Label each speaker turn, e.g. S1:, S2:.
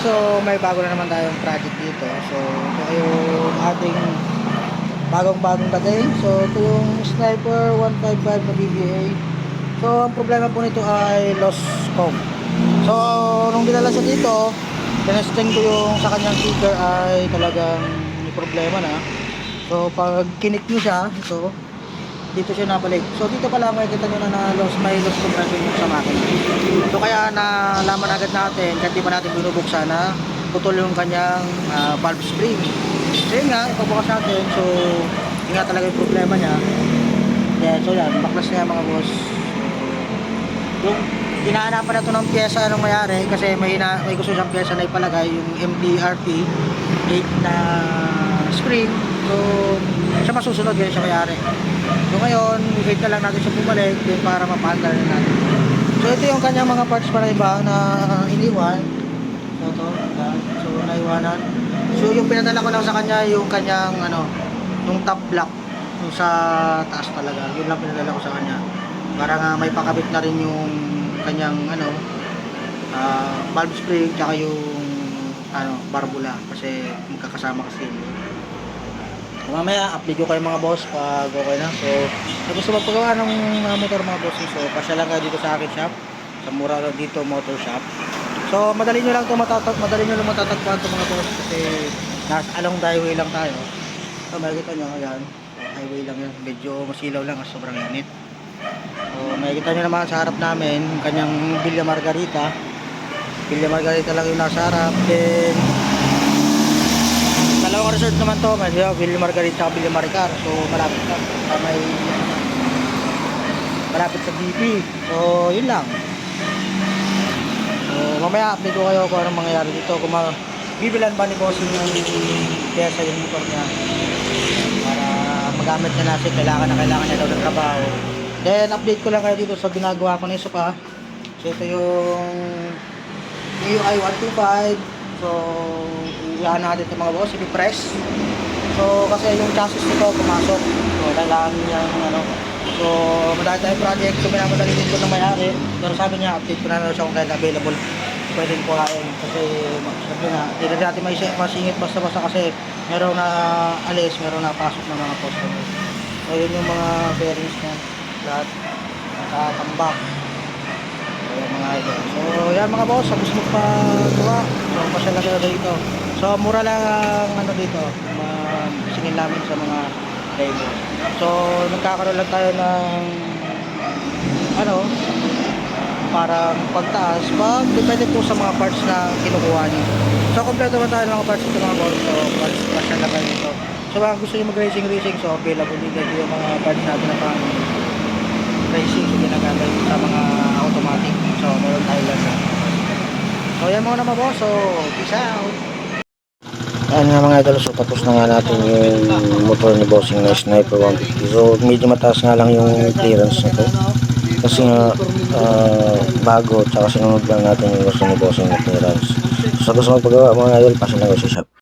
S1: so may bago na naman tayong project dito. So ito yung ating bagong-bagong dating. So ito yung Sniper 155 na BBA. So ang problema po nito ay lost scope. So nung dinala siya dito, tinesting ko yung sa kanyang trigger ay talagang may problema na. So pag kinik nyo siya, ito, dito siya nabalik. So dito pala makikita nyo na na loss, may loss compression yung sa makina. So kaya nalaman agad natin, kahit di pa natin binubuksan na putol yung kanyang ah, valve spring. So yun nga, ipabukas natin. So yun nga talaga yung problema niya. Yeah, so yan, baklas niya mga boss. Yung hinahanapan na to ng pyesa anong mayari kasi may, hina, may gusto siyang pyesa na ipalagay yung MDRT 8 na spring. So siya masusunod yun siya mayari. So ngayon, wait na lang natin siya bumalik din para mapandar na natin. So ito yung kanyang mga parts para iba na iniwan. So ito, so naiwanan. So yung pinadala ko lang sa kanya yung kanyang ano, yung top block yung sa taas talaga. Yun lang pinadala ko sa kanya. Para nga may pakabit na rin yung kanyang ano, ah, valve spring tsaka yung ano, barbula kasi magkakasama kasi yun. Mamaya update ko kayo mga boss pag okay na. So, gusto magpagawa ng mga motor mga boss, so pasya lang kayo dito sa akin shop. Sa mura lang dito motor shop. So, madali nyo lang ito matatag, madali nyo lang matatagpuan ito mga boss kasi nasa along highway lang tayo. So, makikita nyo, ayan. Highway lang yan. Medyo masilaw lang sobrang init. So, makikita nyo naman sa harap namin, kanyang Villa Margarita. Villa Margarita lang yung nasa harap. Then, dalawang resort naman to, may uh, Villa Margarita Villa Maricar. So, malapit lang sa may malapit sa BP. So, yun lang. So, mamaya update ko kayo kung anong mangyayari dito. Kung ma ba ni Bossing yung pyesa yung motor niya para magamit niya natin kailangan na kailangan niya daw ng trabaho. Then, update ko lang kayo dito sa ginagawa ko na isa pa. So, ito yung UI 125. So, iyan natin ito mga boss, i-press. So, kasi yung chassis nito pumasok. So, kailangan niya ano. So, madami tayong project. So, minamadali din ko ng may-ari. Pero sabi niya, update ko na lang siya kung kailan available. Pwede rin kuhain. Kasi, sabi na, hindi na natin may masingit basta-basta kasi meron na alis, meron na pasok ng mga customer. So, yun yung mga bearings niya. Lahat. Nakatambak. Yung mga idol. So, yan mga boss, sa gusto pa gawa, so, pasya lang dito. So, mura lang ang ano dito, singil namin sa mga driver. So, nagkakaroon lang tayo ng ano, parang pagtaas, pag depende po sa mga parts na kinukuha niyo. So, kompleto naman tayo ng mga parts dito mga boss. So, parts, lang kayo dito. So, mga gusto niyo mag-racing racing, so available dito yung mga parts natin na pang racing so ginagamit sa mga automatic so meron tayo lang na so yan muna mga boss so peace out Ayan nga mga idol, so tapos na nga natin yung motor ni Bossing na Sniper 150. So medyo mataas nga lang yung clearance na to. Kasi nga ah, bago, tsaka sinunod lang natin yung gusto ni Bossing na clearance. So sa gusto magpagawa mga idol, pasin lang sa shop.